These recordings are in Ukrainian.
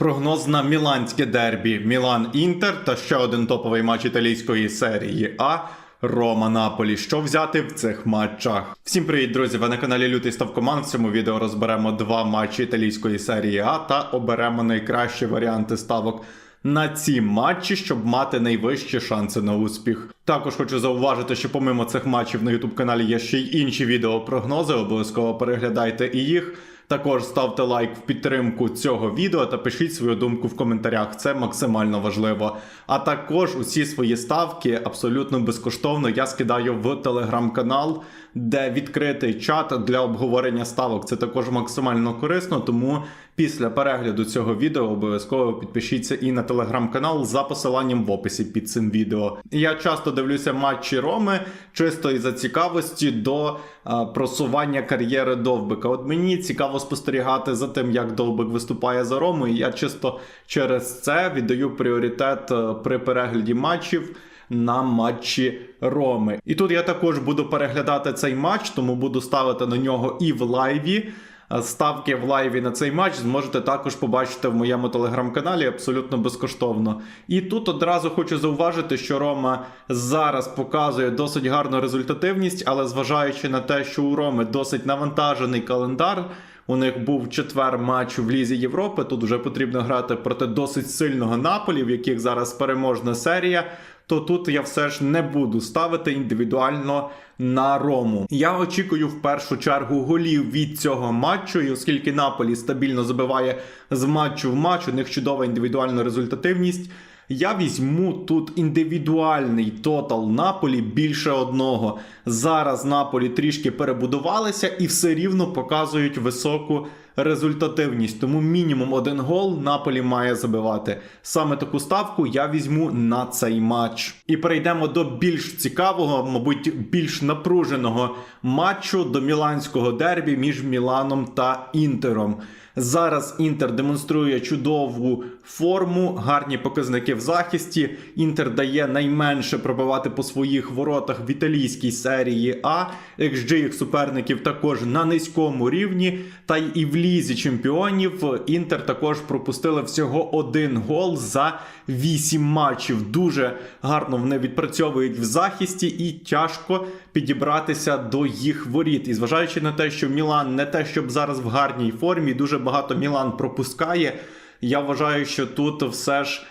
Прогноз на міланське дербі Мілан Інтер та ще один топовий матч італійської серії А. Рома Наполі. Що взяти в цих матчах? Всім привіт, друзі! Ви на каналі Лютий Ставкоман. В цьому відео розберемо два матчі італійської серії А та оберемо найкращі варіанти ставок на ці матчі, щоб мати найвищі шанси на успіх. Також хочу зауважити, що помимо цих матчів на YouTube каналі є ще й інші відеопрогнози. Обов'язково переглядайте і їх. Також ставте лайк в підтримку цього відео та пишіть свою думку в коментарях. Це максимально важливо. А також усі свої ставки абсолютно безкоштовно я скидаю в телеграм-канал, де відкритий чат для обговорення ставок. Це також максимально корисно. Тому після перегляду цього відео обов'язково підпишіться і на телеграм-канал за посиланням в описі під цим відео. Я часто дивлюся матчі Роми чисто із-за цікавості до просування кар'єри Довбика. От мені цікаво спостерігати за тим, як Довбик виступає за Рому. І я чисто через це віддаю пріоритет е, при перегляді матчів. На матчі Роми. І тут я також буду переглядати цей матч, тому буду ставити на нього і в лайві. Ставки в лайві на цей матч зможете також побачити в моєму телеграм-каналі абсолютно безкоштовно. І тут одразу хочу зауважити, що Рома зараз показує досить гарну результативність, але зважаючи на те, що у Роми досить навантажений календар. У них був четвер матч в Лізі Європи. Тут вже потрібно грати проти досить сильного Наполі, в яких зараз переможна серія. То тут я все ж не буду ставити індивідуально на Рому. Я очікую в першу чергу голів від цього матчу, і оскільки Наполі стабільно забиває з матчу в матч, у них чудова індивідуальна результативність. Я візьму тут індивідуальний тотал Наполі більше одного. Зараз Наполі трішки перебудувалися і все рівно показують високу результативність. Тому мінімум один гол Наполі має забивати. Саме таку ставку я візьму на цей матч. І перейдемо до більш цікавого, мабуть, більш напруженого матчу до міланського дербі між Міланом та Інтером. Зараз Інтер демонструє чудову форму, гарні показники в захисті. Інтер дає найменше пробивати по своїх воротах в італійській серії А. XG їх суперників також на низькому рівні. Та й і в лізі чемпіонів Інтер також пропустили всього один гол за 8 матчів. Дуже гарно вони відпрацьовують в захисті і тяжко підібратися до їх воріт. І зважаючи на те, що Мілан не те, щоб зараз в гарній формі, дуже багато Мілан пропускає. Я вважаю, що тут все ж.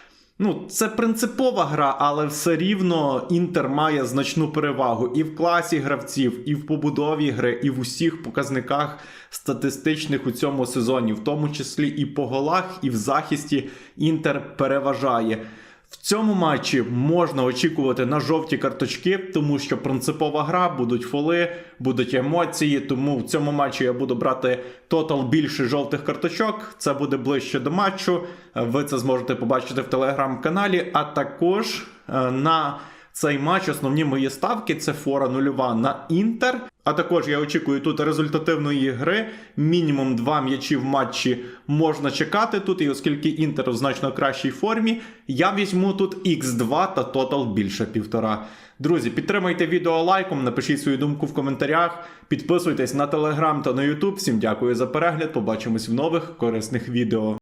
Ну, це принципова гра, але все рівно Інтер має значну перевагу і в класі гравців, і в побудові гри, і в усіх показниках статистичних у цьому сезоні, в тому числі і по голах, і в захисті Інтер переважає. В цьому матчі можна очікувати на жовті карточки, тому що принципова гра, будуть фоли, будуть емоції. Тому в цьому матчі я буду брати тотал більше жовтих карточок. Це буде ближче до матчу. Ви це зможете побачити в телеграм-каналі. А також е, на цей матч основні мої ставки це фора нульова на інтер. А також я очікую тут результативної гри. Мінімум два м'ячі в матчі можна чекати тут. І оскільки інтер в значно кращій формі, я візьму тут X2 та тотал більше півтора. Друзі, підтримайте відео лайком, напишіть свою думку в коментарях, підписуйтесь на телеграм та на ютуб. Всім дякую за перегляд. Побачимось в нових корисних відео.